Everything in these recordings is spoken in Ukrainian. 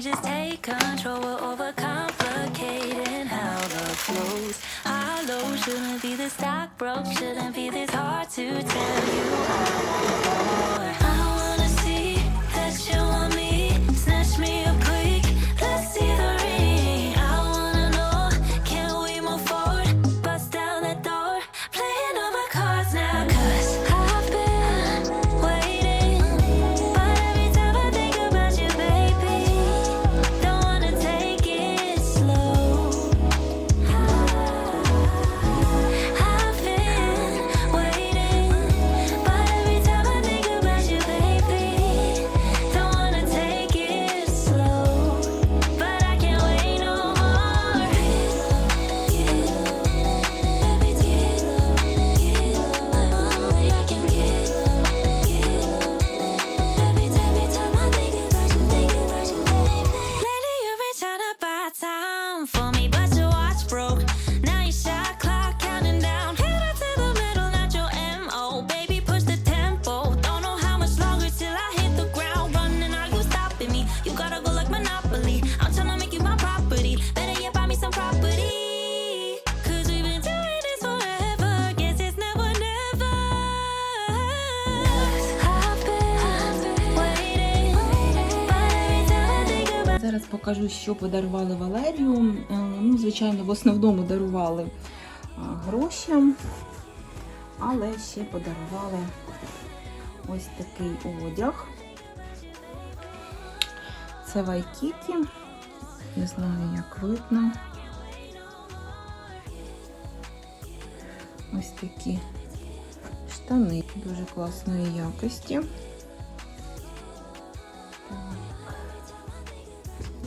Just take control? We're overcomplicating how love flows. Hollow shouldn't be this stock broke, shouldn't be this hard to tell you. I wanna покажу, що подарували Валерію. Е, Ну, звичайно, в основному дарували е, гроші, але ще подарували ось такий одяг. Це Вайкікі. Не знаю, як видно. Ось такі штани дуже класної якості.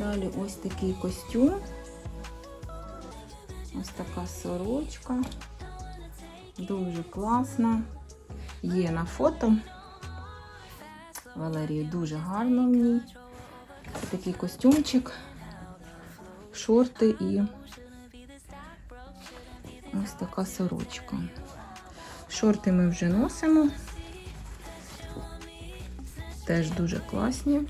Далі ось такий костюм. Ось така сорочка. Дуже класна. Є на фото. Валерії дуже гарно в ній. Такий костюмчик, шорти і ось така сорочка. Шорти ми вже носимо. Теж дуже класні.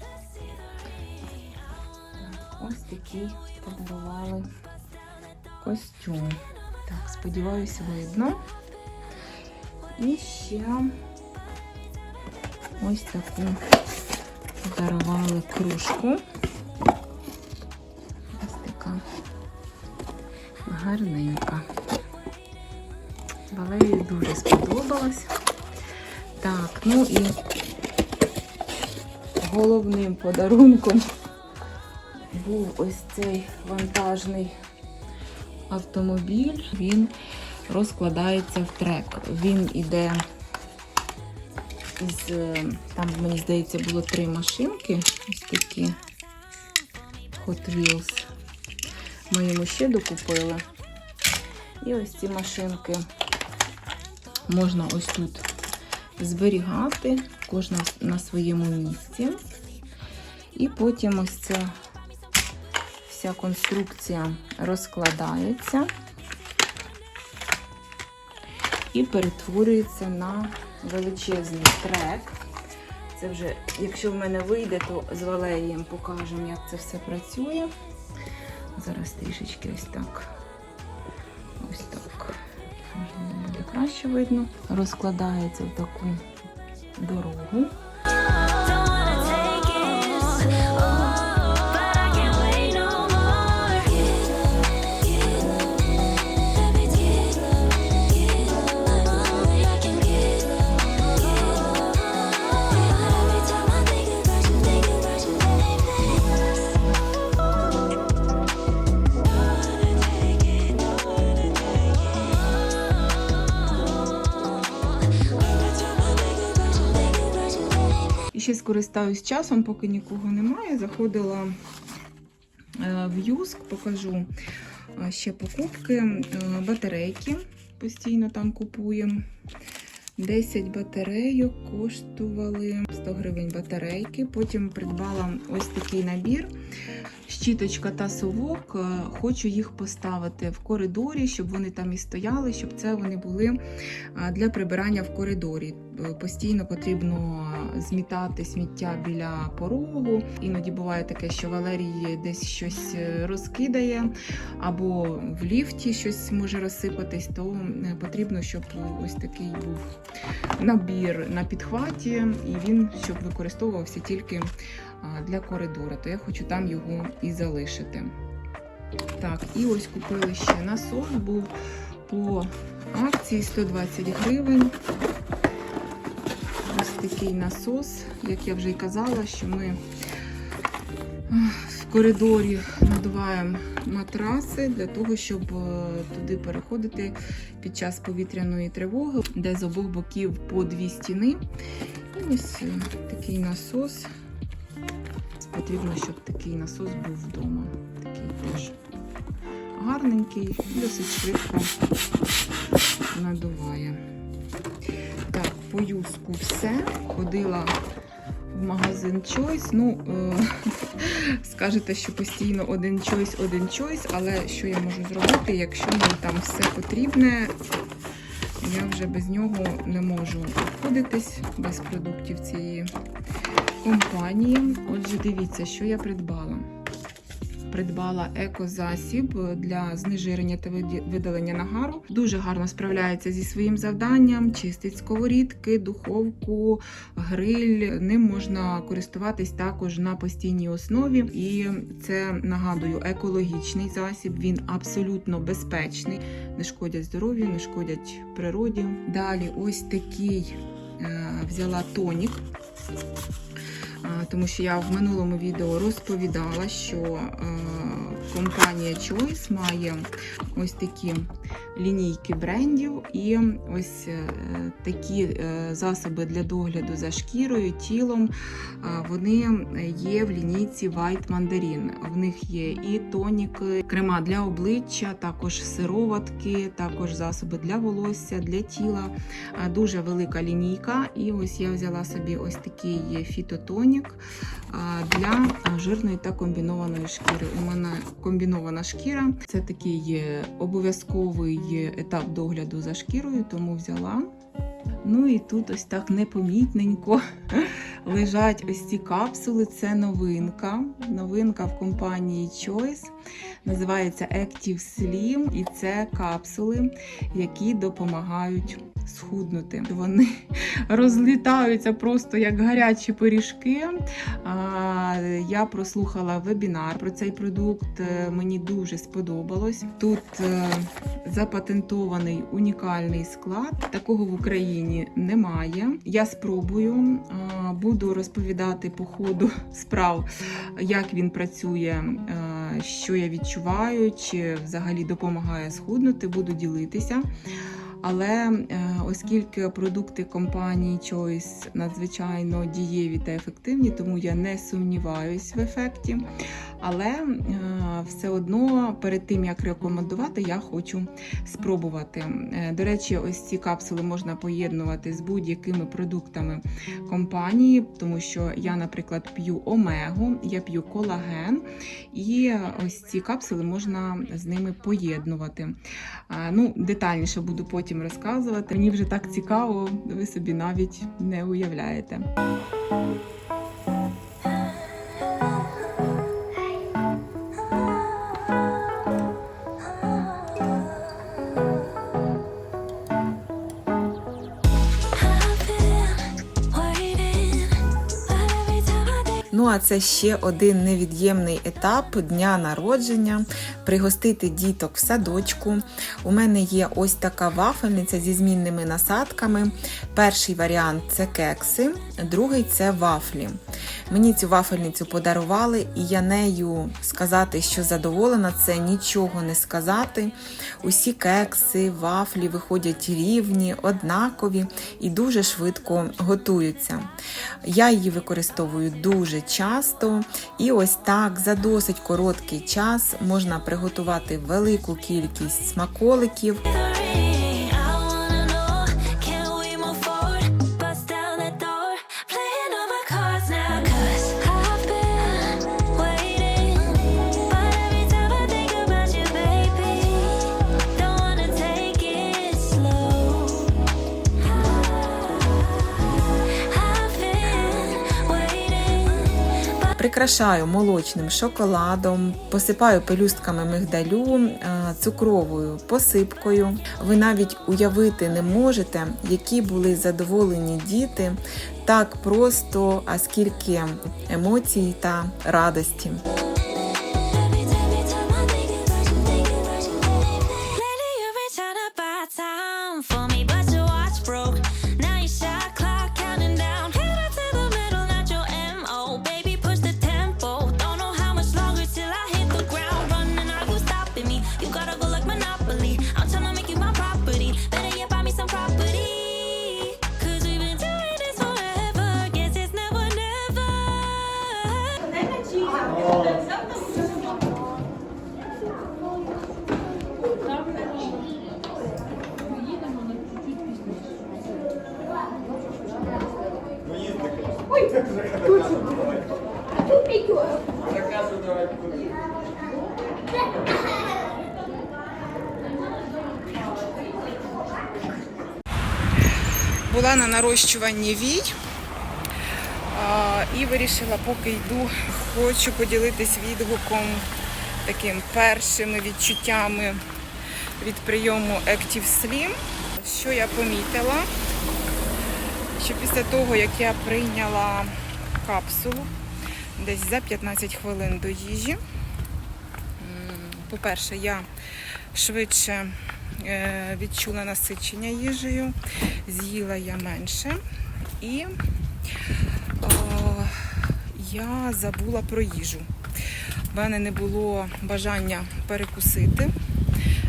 Такий подарували костюм. Так, сподіваюся, видно. І ще ось таку подарували кружку. Ось така гарненька. Валерії дуже сподобалась. Так, ну і головним подарунком був ось цей вантажний автомобіль. Він розкладається в трек. Він іде з, там, мені здається, було три машинки. Ось такі Hot Wheels. Ми йому ще докупили. І ось ці машинки можна ось тут зберігати, кожна на своєму місці. І потім ось ця вся конструкція розкладається і перетворюється на величезний трек. Це вже, якщо в мене вийде, то з Валерієм покажемо, як це все працює. Зараз трішечки ось так. Ось так. Можливо, буде краще видно. Розкладається в таку дорогу. Скористаюсь часом, поки нікого немає. Заходила е, в Юск, покажу е, ще покупки. Е, Батарейки постійно там купуємо. 10 батарейок коштували 100 гривень батарейки. Потім придбала ось такий набір. Щіточка та совок. Хочу їх поставити в коридорі, щоб вони там і стояли, щоб це вони були для прибирання в коридорі. Е, постійно потрібно змітати сміття біля порогу. Іноді буває таке, що Валерій десь щось е, розкидає, або в ліфті щось може розсипатись, то е, потрібно, щоб ось такий був набір на підхваті, і він щоб використовувався тільки для коридору. То я хочу там його і залишити. Так, і ось купили ще насос, був по акції 120 гривень. Такий насос, як я вже й казала, що ми в коридорі надуваємо матраси для того, щоб е, туди переходити під час повітряної тривоги, де з обох боків по дві стіни. І ось е, такий насос. Потрібно, щоб такий насос був вдома. Такий теж гарненький, досить швидко по юску все. Ходила в магазин Choice. Ну, е, скажете, що постійно один Choice, один Choice, але що я можу зробити, якщо мені там все потрібне, я вже без нього не можу обходитись, без продуктів цієї компанії. Отже, дивіться, що я придбала. Придбала екозасіб для знежирення та видалення нагару. Дуже гарно справляється зі своїм завданням, чистить сковорідки, духовку, гриль. Ним можна користуватись також на постійній основі. І це нагадую екологічний засіб. Він абсолютно безпечний, не шкодять здоров'ю, не шкодять природі. Далі, ось такий е, взяла тонік. Тому що я в минулому відео розповідала, що е, компанія Choice має ось такі лінійки брендів і ось е, такі е, засоби для догляду за шкірою, тілом. а, Вони є в лінійці White Mandarin. В них є і тоніки, крема для обличчя, також сироватки, також засоби для волосся, для тіла. Дуже велика лінійка. І ось я взяла собі ось такий фітотонік для жирної та комбінованої шкіри. У мене комбінована шкіра. Це такий е, обов'язковий етап догляду за шкірою, тому взяла. Ну і тут ось так непомітненько лежать ось ці капсули. Це новинка. Новинка в компанії Choice. Називається Active Slim. І це капсули, які допомагають схуднути. Вони розлітаються просто як гарячі пиріжки. Я прослухала вебінар про цей продукт. е, Мені дуже сподобалось. Тут е, запатентований унікальний склад. Такого в Україні немає. Я спробую, буду розповідати по ходу справ, як він працює, е, що я відчуваю, чи взагалі допомагає схуднути. Буду ділитися. Але е, оскільки продукти компанії Choice надзвичайно дієві та ефективні, тому я не сумніваюсь в ефекті. Але е, все одно перед тим як рекомендувати, я хочу спробувати. Е, До речі, ось ці капсули можна поєднувати з будь-якими продуктами компанії, тому що я, наприклад, п'ю омегу, я п'ю колаген, і ось ці капсули можна з ними поєднувати. Ну, детальніше буду потім розказувати. Мені вже так цікаво, ви собі навіть не уявляєте. А це ще один невід'ємний етап дня народження пригостити діток в садочку. У мене є ось така вафельниця зі змінними насадками. Перший варіант це кекси, другий це вафлі. Мені цю вафельницю подарували, і я нею сказати, що задоволена, це нічого не сказати. Усі кекси, вафлі виходять рівні, однакові і дуже швидко готуються. Я її використовую дуже часто, і ось так за досить короткий час можна приготувати велику кількість смаколиків. Прикрашаю молочним шоколадом, посипаю пелюстками мигдалю, е, цукровою посипкою. Ви навіть уявити не можете, які були задоволені діти так просто, а скільки емоцій та радості. Була на нарощуванні вій і вирішила, поки йду, хочу поділитись відгуком таким першими відчуттями від прийому Active Slim. Що я помітила, що після того, як я прийняла капсулу десь за 15 хвилин до їжі, по-перше, я швидше е, відчула насичення їжею, з'їла я менше і е, я забула про їжу. В мене не було бажання перекусити.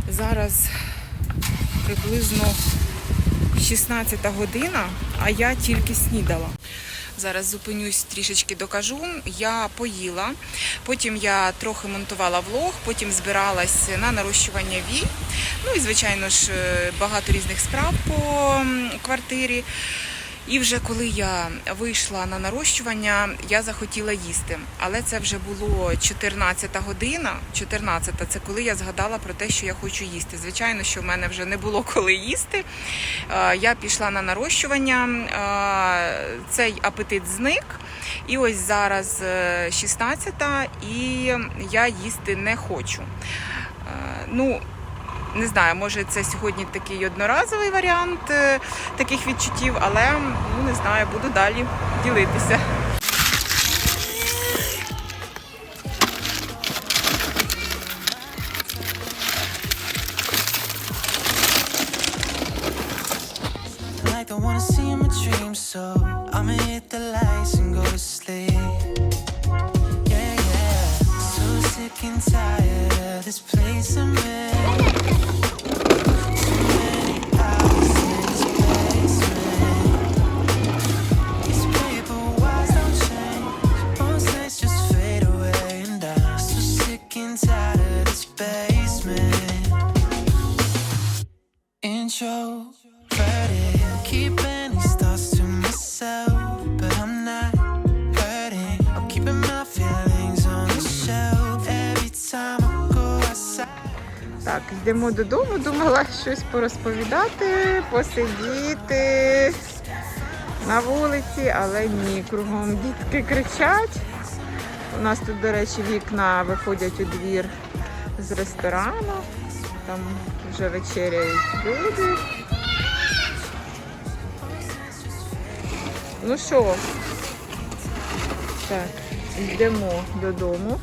Зараз приблизно 16 година, а я тільки снідала. Зараз зупинюсь трішечки докажу. Я поїла, потім я трохи монтувала влог, потім збиралась на нарощування вій. Ну і звичайно ж е, багато різних справ по квартирі. І вже коли я вийшла на нарощування, я захотіла їсти. Але це вже було 14-та година. 14-та це коли я згадала про те, що я хочу їсти. Звичайно, що в мене вже не було коли їсти. Е, Я пішла на нарощування, е, цей апетит зник. І ось зараз 16-та, і я їсти не хочу. Е, Ну, не знаю, може це сьогодні такий одноразовий варіант е, таких відчуттів, але ну не знаю, буду далі ділитися. So I'ma hit the Так, йдемо додому, думала щось порозповідати, посидіти на вулиці, але ні, кругом дітки кричать. У нас тут, до речі, вікна виходять у двір з ресторану. Там вже вечеряють люди. Ну що, так, йдемо додому.